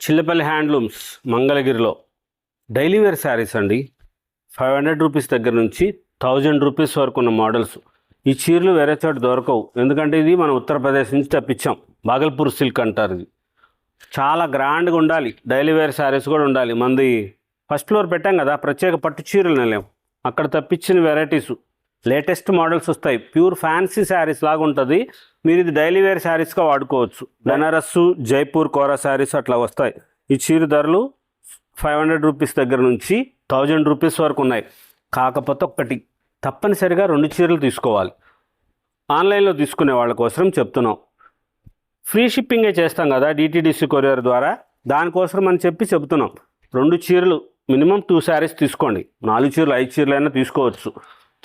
Chillapalli handlooms మంగళగిరిలో. Daily wear saris అండి. Five hundred rupees దగ్గర నుంచి థౌజండ్ రూపీస్ వరకు ఉన్న మోడల్స్. ఈ చీరలు వేరే చోట దొరకవు. ఎందుకంటే ఇది మనం ఉత్తరప్రదేశ్ నుంచి తెప్పించాం. బాగల్పూర్ సిల్క్ అంటారు ఇది. చాలా గ్రాండ్గా ఉండాలి. డైలీ వేర్ శారీస్ కూడా ఉండాలి. మంది ఫస్ట్ ఫ్లోర్ పెట్టాం కదా ప్రత్యేక పట్టు చీరలు నిలయం అక్కడ తప్పించిన వెరైటీస్. లేటెస్ట్ మోడల్స్ వస్తాయి. ప్యూర్ ఫ్యాన్సీ శారీస్ లాగా ఉంటుంది. మీరు ఇది డైలీ వేర్ శారీస్గా వాడుకోవచ్చు. బెనారస్సు జైపూర్ కోరా శారీస్ అట్లా వస్తాయి. ఈ చీర ధరలు ఫైవ్ హండ్రెడ్ రూపీస్ దగ్గర నుంచి థౌజండ్ రూపీస్ వరకు ఉన్నాయి. కాకపోతే ఒక్కటి తప్పనిసరిగా రెండు చీరలు తీసుకోవాలి. ఆన్లైన్లో తీసుకునే వాళ్ళ కోసం చెప్తున్నాం. ఫ్రీ షిప్పింగే చేస్తాం కదా డిటీడీసీ కొరియర్ ద్వారా. దానికోసం అని చెప్పి చెప్తున్నాం. రెండు చీరలు మినిమం టూ శారీస్ తీసుకోండి. నాలుగు చీరలు ఐదు చీరలు అయినా తీసుకోవచ్చు.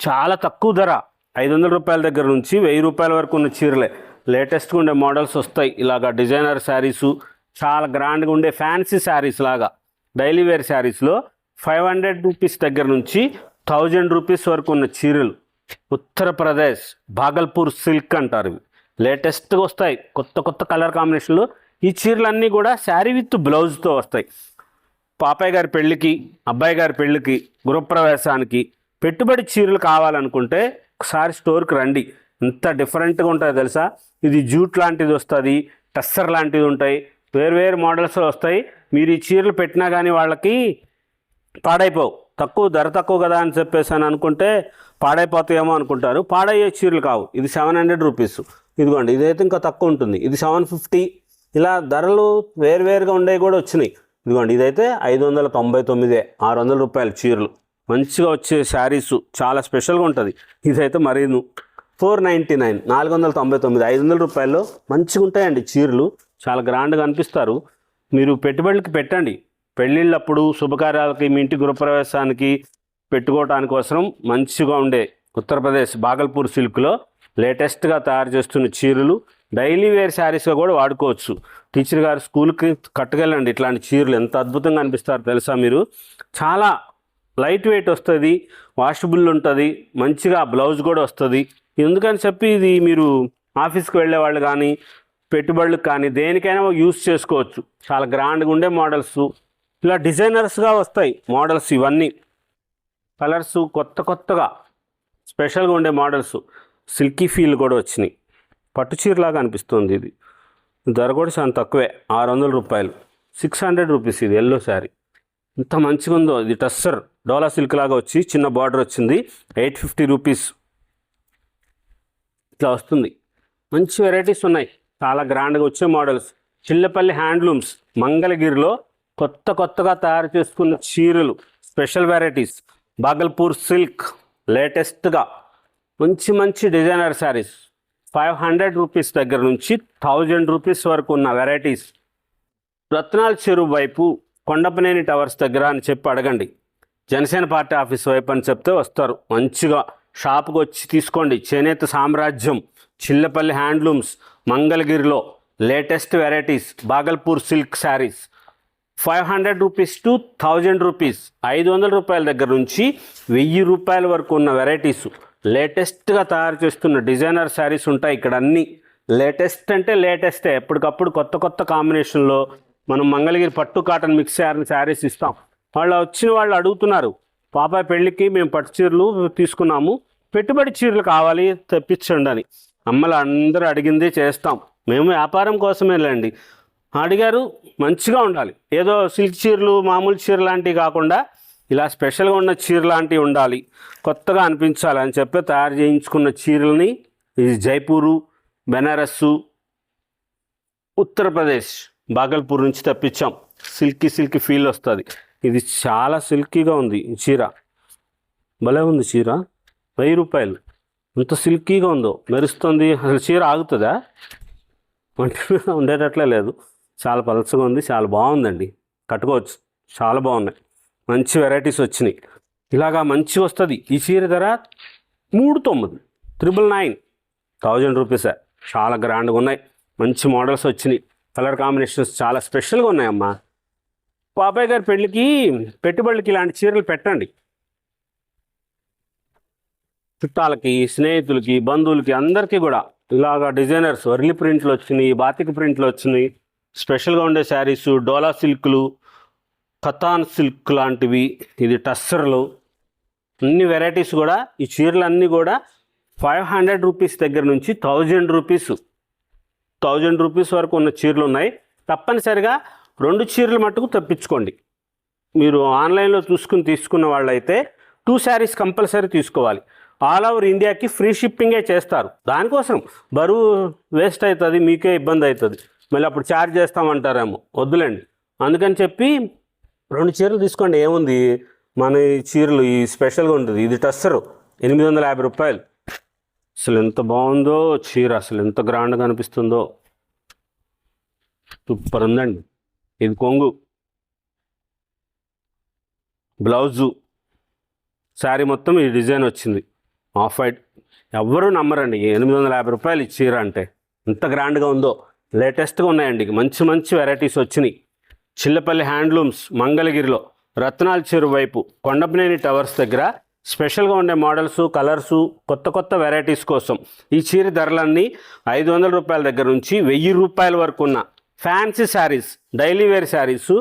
చాలా తక్కువ ధర. ఐదు వందల రూపాయల దగ్గర నుంచి వెయ్యి రూపాయల వరకు ఉన్న చీరలే. లేటెస్ట్గా ఉండే మోడల్స్ వస్తాయి. ఇలాగా డిజైనర్ శారీసు చాలా గ్రాండ్గా ఉండే ఫ్యాన్సీ శారీస్ లాగా. డైలీ వేర్ శారీస్లో ఫైవ్ హండ్రెడ్ రూపీస్ దగ్గర నుంచి థౌజండ్ రూపీస్ వరకు ఉన్న చీరలు. ఉత్తరప్రదేశ్ భాగల్పూర్ సిల్క్ అంటారు ఇవి. లేటెస్ట్గా వస్తాయి. కొత్త కొత్త కలర్ కాంబినేషన్లు ఈ చీరలన్నీ కూడా శారీ విత్ బ్లౌజ్తో వస్తాయి. పాపాయ్ గారి పెళ్ళికి అబ్బాయి గారి పెళ్ళికి గృహప్రవేశానికి పెట్టుబడి చీరలు కావాలనుకుంటే ఒకసారి స్టోర్కి రండి. ఎంత డిఫరెంట్గా ఉంటుంది తెలుసా? ఇది జూట్ లాంటిది వస్తుంది టస్సర్ లాంటిది ఉంటాయి వేరు వేరు మోడల్స్ వస్తాయి. మీరు ఈ చీరలు పెట్టినా కానీ వాళ్ళకి పాడైపోవు. తక్కువ ధర తక్కువ కదా అని చెప్పేసి అని అనుకుంటే పాడైపోతాయేమో అనుకుంటారు. పాడయ్యే చీరలు కావు. ఇది సెవెన్ హండ్రెడ్ రూపీస్. ఇదిగోండి ఇదైతే ఇంకా తక్కువ ఉంటుంది. ఇది సెవెన్ ఫిఫ్టీ. ఇలా ధరలు వేరువేరుగా ఉండేవి కూడా వచ్చినాయి. ఇదిగోండి ఇదైతే ఐదు వందల తొంభై తొమ్మిదే ఆరు వందల రూపాయలు చీరలు. మంచిగా వచ్చే శారీస్ చాలా స్పెషల్గా ఉంటుంది. ఇదైతే మరీను. ఫోర్ నైంటీ నైన్ నాలుగు వందల తొంభై తొమ్మిది ఐదు వందల రూపాయల్లో మంచిగా ఉంటాయండి చీరలు. చాలా గ్రాండ్గా అనిపిస్తారు. మీరు పెట్టుబడులకి పెట్టండి. పెళ్ళిళ్ళప్పుడు శుభకార్యాలకి మీ ఇంటి గృహప్రవేశానికి పెట్టుకోవటానికి కోసం మంచిగా ఉండే ఉత్తరప్రదేశ్ బాగల్పూర్ సిల్క్లో లేటెస్ట్గా తయారు చేస్తున్న చీరలు. డైలీ వేర్ శారీస్గా కూడా వాడుకోవచ్చు. టీచర్ గారు స్కూల్కి కట్టుకెళ్ళండి. ఇట్లాంటి చీరలు ఎంత అద్భుతంగా అనిపిస్తారు తెలుసా మీరు? చాలా లైట్ వెయిట్ వస్తుంది వాషబుల్ ఉంటుంది మంచిగా బ్లౌజ్ కూడా వస్తుంది. ఎందుకని చెప్పి ఇది మీరు ఆఫీస్కి వెళ్ళే వాళ్ళు కానీ పెట్టుబడులకు కానీ దేనికైనా యూస్ చేసుకోవచ్చు. చాలా గ్రాండ్గా ఉండే మోడల్స్. ఇలా డిజైనర్స్గా వస్తాయి మోడల్స్ ఇవన్నీ. కలర్స్ కొత్త కొత్తగా స్పెషల్గా ఉండే మోడల్స్. సిల్కీ ఫీల్ కూడా వచ్చినాయి. పట్టు చీరలాగా అనిపిస్తుంది ఇది. ధర కూడా చాలా తక్కువే ఆరు వందల రూపాయలు. సిక్స్ హండ్రెడ్ రూపీస్ ఇది ఎల్లో శారీ. ఇంత మంచిగా ఉందో ఇది టస్సర్. డోలా సిల్క్ లాగా వచ్చి చిన్న బార్డర్ వచ్చింది. Eight fifty rupees. ఇట్లా వస్తుంది. మంచి వెరైటీస్ ఉన్నాయి. చాలా గ్రాండ్గా వచ్చే మోడల్స్. చిల్లపల్లి హ్యాండ్లూమ్స్. మంగళగిరిలో కొత్త కొత్తగా తయారు చేసుకున్న చీరలు. Special varieties. బాగల్పూర్ సిల్క్. లేటెస్ట్గా. మంచి మంచి designer saris. Five hundred rupees దగ్గర నుంచి థౌజండ్ రూపీస్ వరకు ఉన్న వెరైటీస్. రత్నాల చెరువు వైపు కొండపనేని టవర్స్ దగ్గర అని చెప్పి అడగండి. జనసేన పార్టీ ఆఫీస్ వైపు అని చెప్తే వస్తారు. మంచిగా షాప్కి వచ్చి తీసుకోండి. చేనేత సామ్రాజ్యం చిల్లపల్లి హ్యాండ్లూమ్స్ మంగళగిరిలో latest varieties Bhagalpur silk saris. Five hundred rupees to thousand rupees. ఐదు వందల రూపాయల దగ్గర నుంచి వెయ్యి రూపాయల వరకు ఉన్న వెరైటీస్. లేటెస్ట్గా తయారు చేస్తున్న డిజైనర్ శారీస్ ఉంటాయి. ఇక్కడ అన్నీ లేటెస్ట్ అంటే లేటెస్టే. ఎప్పటికప్పుడు కొత్త కొత్త కాంబినేషన్లో మనం మంగళగిరి పట్టు కాటన్ మిక్స్ శారీస్ ఇస్తాం. వాళ్ళు వచ్చిన వాళ్ళు అడుగుతున్నారు పాపా పెళ్ళికి మేము పట్టు చీరలు తీసుకున్నాము పెట్టుబడి చీరలు కావాలి తెప్పించండి అని. అమ్మలు అందరూ అడిగిందే చేస్తాం. మేము వ్యాపారం కోసమేలేండి అడిగారు మంచిగా ఉండాలి. ఏదో సిల్క్ చీరలు మామూలు చీర లాంటివి కాకుండా ఇలా స్పెషల్గా ఉన్న చీర లాంటివి ఉండాలి. కొత్తగా అనిపించాలి అని చెప్పి తయారు చేయించుకున్న చీరల్ని ఇది జైపూరు బెనారస్సు ఉత్తరప్రదేశ్. బాగల్పూర్ నుంచి తెప్పించాం. సిల్కీ సిల్కీ ఫీల్ వస్తుంది. ఇది చాలా సిల్కీగా ఉంది ఈ చీర. భలే ఉంది చీర. వెయ్యి రూపాయలు. ఎంత సిల్కీగా ఉందో. మెరుస్తుంది. అసలు చీర ఆగుతుందా? ఒంటి ఉండేటట్లే లేదు. చాలా పలసగా ఉంది. చాలా బాగుందండి. కట్టుకోవచ్చు. చాలా బాగున్నాయి. మంచి వెరైటీస్ వచ్చినాయి. ఇలాగా మంచి వస్తుంది. ఈ చీర ధర మూడు తొమ్మిది. Triple nine. థౌజండ్ రూపీసే. చాలా గ్రాండ్గా ఉన్నాయి. మంచి మోడల్స్ వచ్చినాయి. కలర్ కాంబినేషన్స్ చాలా స్పెషల్గా ఉన్నాయమ్మా. పాపాయ్ గారి పెళ్ళికి పెట్టుబడులకి ఇలాంటి చీరలు పెట్టండి. చుట్టాలకి స్నేహితులకి బంధువులకి అందరికీ కూడా ఇలాగా డిజైనర్స్ వర్లి ప్రింట్లు వచ్చినాయి బాతిక ప్రింట్లు వచ్చినాయి. స్పెషల్గా ఉండే శారీస్ డోలా సిల్క్లు కథాన్ సిల్క్ లాంటివి ఇది టస్సర్లు. అన్ని వెరైటీస్ కూడా ఈ చీరలన్నీ కూడా ఫైవ్ హండ్రెడ్ రూపీస్ దగ్గర నుంచి థౌజండ్ రూపీస్ థౌజండ్ రూపీస్ వరకు ఉన్న చీరలు ఉన్నాయి. తప్పనిసరిగా రెండు చీరలు మట్టుకు తెప్పించుకోండి. మీరు ఆన్లైన్లో చూసుకుని తీసుకున్న వాళ్ళైతే టూ శారీస్ కంపల్సరీ తీసుకోవాలి. ఆల్ ఓవర్ ఇండియాకి ఫ్రీ షిప్పింగే చేస్తారు. దానికోసం బరువు వేస్ట్ అవుతుంది మీకే ఇబ్బంది అవుతుంది. మళ్ళీ అప్పుడు ఛార్జ్ చేస్తామంటారేమో. వద్దులేండి. అందుకని చెప్పి రెండు చీరలు తీసుకోండి. ఏముంది? మన ఈ చీరలు ఈ స్పెషల్గా ఉంటుంది. ఇది టస్సరు. ఎనిమిది వందల యాభై రూపాయలు. అసలు ఎంత బాగుందో చీర అసలు ఎంత గ్రాండ్గా అనిపిస్తుందో. సూపర్ ఉందండి. ఇది కొంగు. బ్లౌజు. శారీ మొత్తం ఈ డిజైన్ వచ్చింది. Off white. ఎవ్వరూ నమ్మరండి. ఎనిమిది వందల యాభై రూపాయలు ఈ చీర అంటే. ఎంత గ్రాండ్గా ఉందో. లేటెస్ట్గా ఉన్నాయండి. మంచి మంచి వెరైటీస్ వచ్చినాయి. చిల్లపల్లి హ్యాండ్లూమ్స్ మంగళగిరిలో. రత్నాల చెరువు వైపు. కొండపనేని టవర్స్ దగ్గర స్పెషల్గా ఉండే మోడల్స్ కలర్స్ కొత్త కొత్త వెరైటీస్ కోసం ఈ చీర ధరలన్నీ ఐదు వందల రూపాయల దగ్గర నుంచి వెయ్యి రూపాయల వరకు ఉన్న fancy saris daily wear saris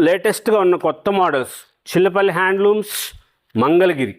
లేటెస్ట్గా ఉన్న కొత్త మోడల్స్ చిల్లపల్లి హ్యాండ్లూమ్స్ మంగళగిరి.